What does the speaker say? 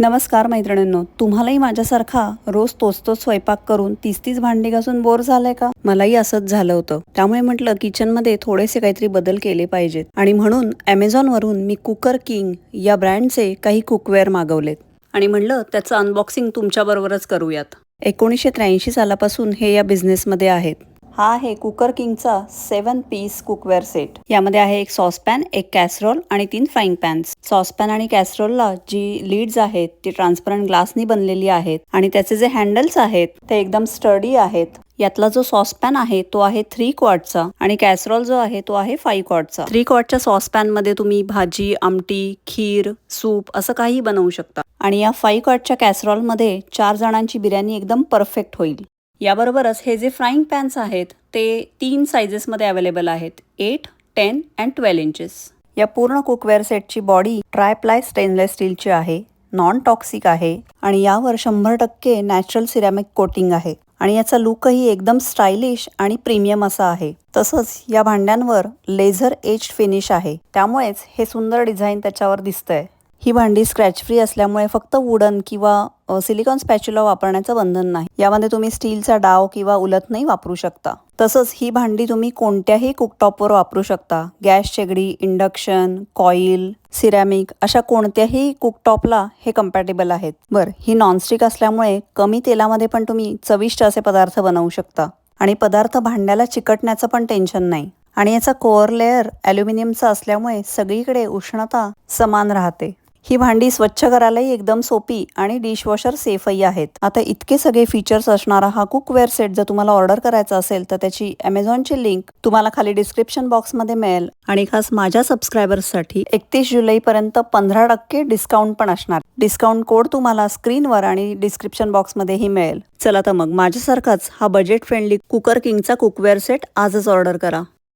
नमस्कार मैत्रिणींनो तुम्हालाही माझ्यासारखा रोज तोच तोच स्वयंपाक करून तीस तीस भांडी घासून बोर झालंय का? मलाही असंच झालं होतं. त्यामुळे म्हटलं किचनमध्ये थोडेसे काहीतरी बदल केले पाहिजेत. आणि म्हणून ॲमेझॉनवरून मी कुकर किंग या ब्रँडचे काही कुकवेअर मागवलेत. आणि म्हणलं त्याचं अनबॉक्सिंग तुमच्याबरोबरच करूयात. एकोणीसशे त्र्याऐंशी सालापासून हे या बिझनेसमध्ये आहेत. हा आहे कुकर किंगचा सेवन पीस कुकवेअर सेट. यामध्ये आहे एक सॉसपॅन एक कॅसरोल आणि तीन फ्राईंग पॅन्स. सॉसपॅन आणि कॅसरोलला जी लीड्स आहेत ती ट्रान्सपरंट ग्लासनी बनलेली आहेत आणि त्याचे जे हँडल्स आहेत ते एकदम स्टडी आहेत. यातला जो सॉसपॅन आहे तो आहे थ्री क्वाटचा आणि कॅसरॉल जो आहे तो आहे फाईव्ह क्वाटचा थ्री क्वाटच्या सॉसपॅनमध्ये तुम्ही भाजी आमटी खीर सूप असं काही बनवू शकता. आणि या फाईव्ह क्वाटच्या कॅसरॉलमध्ये चार जणांची बिर्याणी एकदम परफेक्ट होईल. याबरोबरच हे जे फ्राईंग पॅन्स आहेत ते तीन सायझेसमध्ये अवेलेबल आहेत. Eight ten and twelve inches या पूर्ण कुकवेअर सेटची बॉडी ट्राय प्लाय स्टेनलेस स्टीलची आहे नॉन टॉक्सिक आहे आणि यावर शंभर टक्के नॅचरल सिरॅमिक कोटिंग आहे. आणि याचा लुकही एकदम स्टायलिश आणि प्रीमियम असा आहे. तसंच या भांड्यांवर लेझर एज फिनिश आहे. त्यामुळेच हे सुंदर डिझाईन त्याच्यावर दिसतंय. ही भांडी स्क्रॅच फ्री असल्यामुळे फक्त वुडन किंवा सिलिकॉन स्पॅच्युला वापरण्याचं बंधन नाही. यामध्ये तुम्ही स्टीलचा डाव किंवा उलथनही वापरू शकता. तसंच ही भांडी तुम्ही कोणत्याही कुकटॉपवर वापरू शकता. गॅस शेगडी इंडक्शन कॉईल सिरॅमिक अशा कोणत्याही कुकटॉपला हे कम्पॅटेबल आहेत. बरं ही नॉनस्टिक असल्यामुळे कमी तेलामध्ये पण तुम्ही चविष्ट असे पदार्थ बनवू शकता. आणि पदार्थ भांड्याला चिकटण्याचं पण टेन्शन नाही. आणि याचा कोअर लेअर ॲल्युमिनियमचा असल्यामुळे सगळीकडे उष्णता समान राहते. ही भांडी स्वच्छ करायलाही एकदम सोपी आणि डिशवॉशर सेफही आहेत. आता इतके सगळे फीचर्स असणारा हा कुकवेअर सेट जर तुम्हाला ऑर्डर करायचा असेल तर त्याची अमेझॉनची लिंक तुम्हाला खाली डिस्क्रिप्शन बॉक्समध्ये मिळेल. आणि खास माझ्या सबस्क्रायबर्ससाठी एकतीस जुलैपर्यंत पंधरा टक्के डिस्काउंट पण असणार. डिस्काउंट कोड तुम्हाला स्क्रीनवर आणि डिस्क्रिप्शन बॉक्समध्येही मिळेल. चला तर मग माझ्यासारखाच हा बजेट फ्रेंडली कुकर किंगचा कुकवेअर सेट आजच ऑर्डर करा.